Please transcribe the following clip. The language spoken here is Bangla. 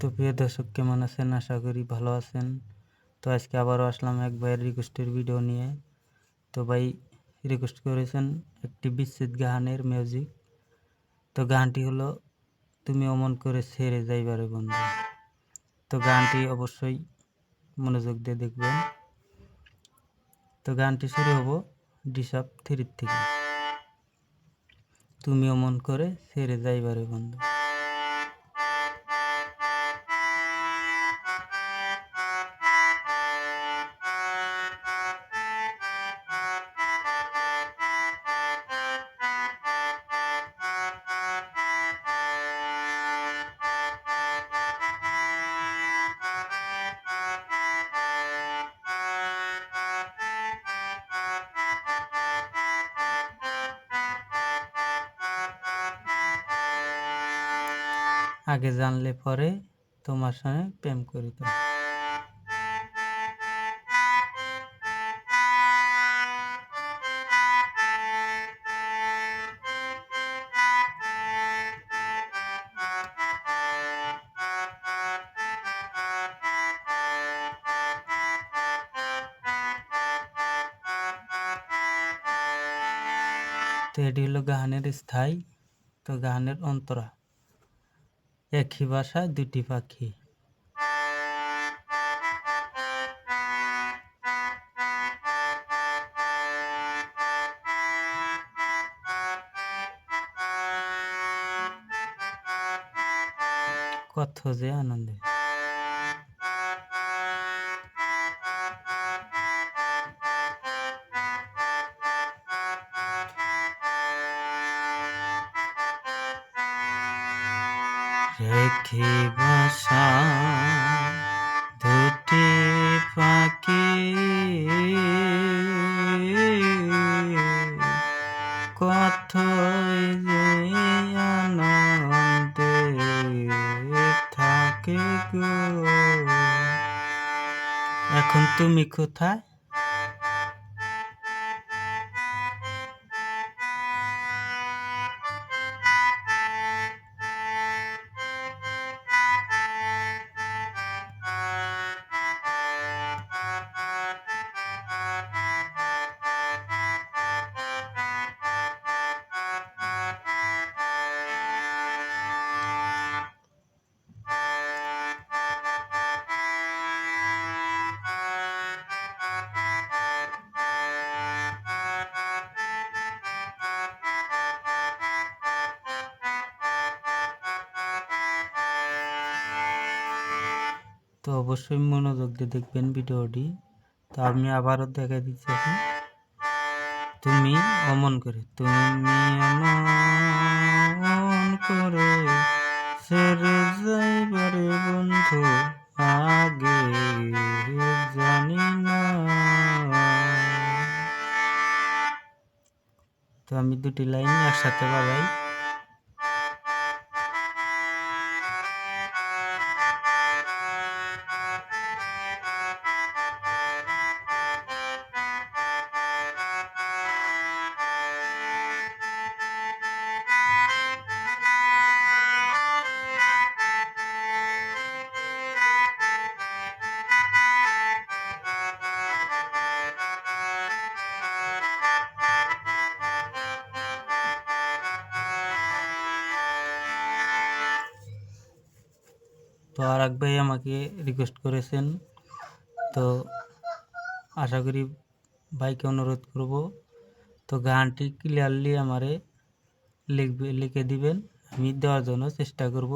তো প্রিয় দর্শক, কেমন আছেন? আশা করি ভালো আছেন। তো আজকে আবারও আসলাম এক ভাইয়ের রিকোয়েস্টের ভিডিও নিয়ে। তো ভাই রিকোয়েস্ট করেছেন একটি বিচ্ছেদ গানের মিউজিক তো গানটি হলো, তুমি অমন করে ছেড়ে যাইবারে বন্ধু। তো গানটি অবশ্যই মনোযোগ দিয়ে দেখবেন। তো গানটি শুরু হব ডিসাপ থ্রির থেকে। তুমি অমন করে ছেড়ে যাইবারে বন্ধু। আগে জানলে পরে তোমার সঙ্গে প্রেম করিতাম তো এটি হলো গানের স্থায়ী, তো গানের অন্তরা। একই বাসায় দুটি পাখি। কত যে আনন্দে রেখে বাসা দুটি পাখি। কত থাকে গো। এখন তুমি কোথায়? তো অবশ্যই মনোযোগ দিয়ে দেখবেন ভিডিওটি। তো আমি আবারও দেখা দিচ্ছি তুমি অমন করে, তুমি অমন করে ছেড়ে যাইবারে বন্ধু আগে জানি না। তো আমি দুটি লাইন একসাথে বাজাই তো আর এক ভাই আমাকে রিকোয়েস্ট করেছেন। তো আশা করি ভাইকে অনুরোধ করব। তো গানটি ক্লিয়ারলি আমারে লিখবে, লিখে দিবেন। আমি দেওয়ার জন্য চেষ্টা করব।